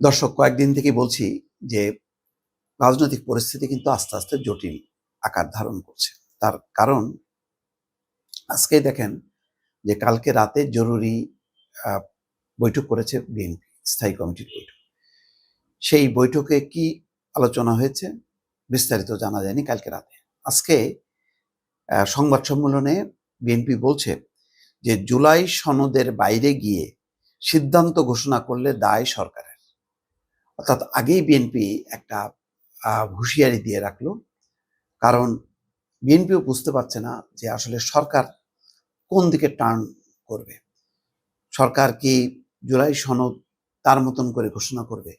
দর্শক, কয়েকদিন থেকে বলছি যে রাজনৈতিক পরিস্থিতি কিন্তু আস্তে আস্তে জটিল আকার ধারণ করছে। তার কারণ আজকে দেখেন যে কালকে রাতে জরুরি বৈঠক করেছে বিএনপি, স্থায়ী কমিটির বৈঠক। সেই বৈঠকে কি আলোচনা হয়েছে বিস্তারিত জানা যায়নি কালকে রাতে। আজকে সংবাদ সম্মেলনে বিএনপি বলছে যে জুলাই সনদের বাইরে গিয়ে সিদ্ধান্ত ঘোষণা করলে দায় সরকারের। অর্থাৎ আগেই বিএনপি একটা হুঁশিয়ারি দিয়ে রাখল। কারণ বিএনপিও বুঝতে পারছে না যে আসলে সরকার কোন দিকে টার্ন করবে। সরকার কি জুলাই সনদ তার মতন করে ঘোষণা করবে?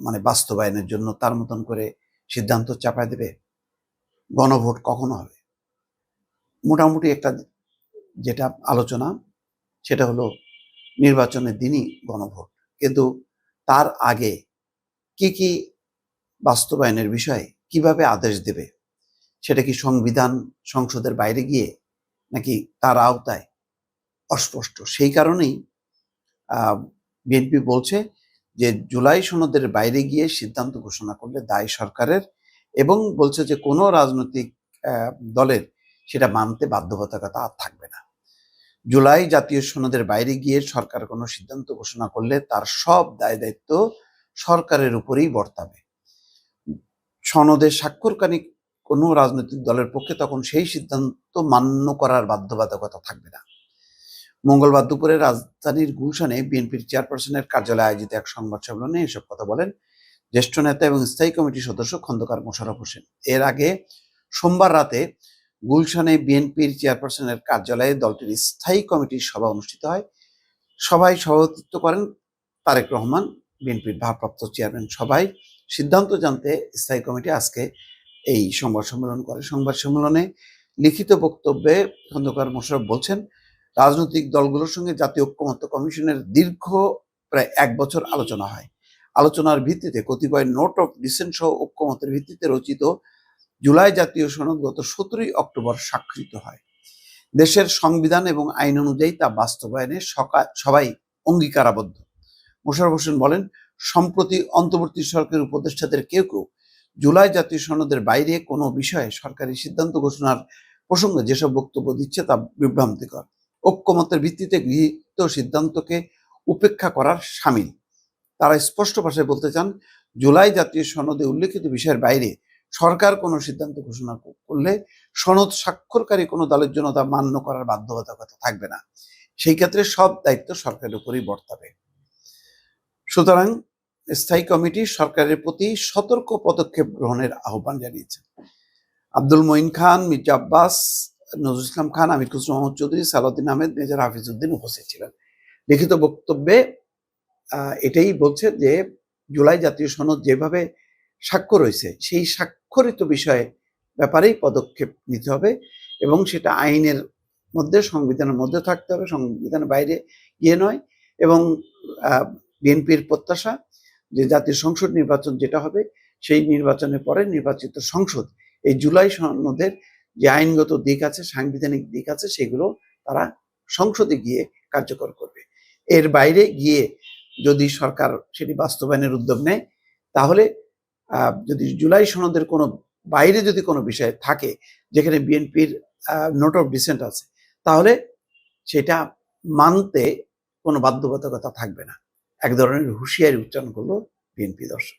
মানে বাস্তবায়নের জন্য তার মতন করে সিদ্ধান্ত চাপায় দেবে? গণভোট কখনো হবে? মোটামুটি একটা যেটা আলোচনা, সেটা হলো নির্বাচনের দিনই গণভোট। কিন্তু তার আগে কি কি বাস্তবায়নের বিষয়ে কীভাবে আদেশ দেবে? সেটা কি সংবিধান সংসদের বাইরে গিয়ে নাকি তার আওতায়? অস্পষ্ট। সেই কারণেই বিএনপি বলছে যে জুলাই সনদের বাইরে গিয়ে সিদ্ধান্ত ঘোষণা করলে দায় সরকারের এবং বলছে যে কোনো রাজনৈতিক দলের সেটা মানতে বাধ্যবাধকতা আর থাকবে না। জুলাই জাতীয় সনদের বাইরে গিয়ে সরকার কোনো সিদ্ধান্ত ঘোষণা করলে তার সব দায় দায়িত্ব সরকারের উপরেই বর্তাবে। সনদে স্বাক্ষরকারী কোনো রাজনৈতিক দলের পক্ষে তখন সেই সিদ্ধান্ত মান্য করার বাধ্যবাধকতা থাকবে না। মঙ্গলবার দুপুরে রাজধানীর গুলশানে বিএনপির চেয়ারপারসনের কার্যালয়ে আয়োজিত এক সংবাদ সম্মেলনে এসব কথা বলেন জ্যেষ্ঠ নেতা এবং স্থায়ী কমিটির সদস্য খন্দকার মোশাররফ হোসেন। এর আগে সোমবার রাতে গুলশানে বিএনপির চেয়ারপারসনের কার্যালয়ে দলটির স্থায়ী কমিটির সভা অনুষ্ঠিত হয়। সভায় সভাপতিত্ব করেন তারেক রহমান বিএনপির ভারপ্রাপ্ত চেয়ারম্যান সবাই সিদ্ধান্ত জানতে স্থায়ী কমিটি আজকে এই সংবাদ সম্মেলন করে। সংবাদ সম্মেলনে লিখিত বক্তব্যে খন্দকার মোশারফ বলছেন, রাজনৈতিক দলগুলোর সঙ্গে জাতীয় ঐক্যমত্য কমিশনের দীর্ঘ প্রায় এক বছর আলোচনা হয়। আলোচনার ভিত্তিতে কতিপয় নোট অফ ডিসেন্ট সহ ঐক্যমতের ভিত্তিতে রচিত জুলাই জাতীয় সনদ গত সতেরোই অক্টোবর স্বাক্ষরিত হয়। দেশের সংবিধান এবং আইন অনুযায়ী তা বাস্তবায়নে সবাই অঙ্গীকারাবদ্ধ। মোশারফ হোসেন বলেন, সম্প্রতি অন্তর্বর্তী সরকারের উপদেষ্টাদের কেউ কেউ জুলাই জাতীয় সনদের বাইরে কোনো বিষয়ে সরকারি সিদ্ধান্ত ঘোষণার প্রসঙ্গে যেসব বক্তব্য দিচ্ছে তা বিভ্রান্তিকর। ঐক্যমতের ভিত্তিতে গৃহীত সিদ্ধান্তকে উপেক্ষা করার সামিল। তারা স্পষ্ট ভাষায় বলতে চান, জুলাই জাতীয় সনদে উল্লেখিত বিষয়ের বাইরে সরকার কোনো সিদ্ধান্ত ঘোষণা করলে সনদ স্বাক্ষরকারী কোনো দলের জন্য তা মান্য করার বাধ্যবাধকতা থাকবে না। সেই ক্ষেত্রে সব দায়িত্ব সরকারের উপরেই বর্তাবে। সুতরাং স্থায়ী কমিটি সরকারের প্রতি সতর্ক পদক্ষেপ গ্রহণের আহ্বান জানিয়েছে। আব্দুল মঈন খান, মির্জা আব্বাস, নজরুল ইসলাম খান, আমির খুসরু মোহাম্মদ চৌধুরী, সালাউদ্দিন আহমেদ, মেজর হাফিজউদ্দিন উপস্থিত ছিলেন। লিখিত বক্তব্যে এটাই বলছে যে জুলাই জাতীয় সনদ যেভাবে স্বাক্ষর হয়েছে, সেই স্বাক্ষরিত বিষয়ে ব্যাপারেই পদক্ষেপ নিতে হবে এবং সেটা আইনের মধ্যে, সংবিধানের মধ্যে থাকতে হবে, সংবিধানের বাইরে গিয়ে নয় এবং বিএনপির প্রত্যাশা যে জাতীয় সংসদ নির্বাচন যেটা হবে, সেই নির্বাচনের পরে নির্বাচিত সংসদ, এই জুলাই সনদের যে আইনগত দিক আছে, সাংবিধানিক দিক আছে, সেগুলো তারা সংসদে গিয়ে কার্যকর করবে। এর বাইরে গিয়ে যদি সরকার সেটি বাস্তবায়নের উদ্যোগ নেয়, তাহলে যদি জুলাই সনদের কোনো বাইরে যদি কোনো বিষয় থাকে, যেখানে বিএনপির নোট অফ ডিসেন্ট আছে, তাহলে সেটা মানতে কোনো বাধ্যবাধকতা থাকবে না। এক ধরনের হুঁশিয়ারি উচ্চারণ করল বিএনপি দর্শক।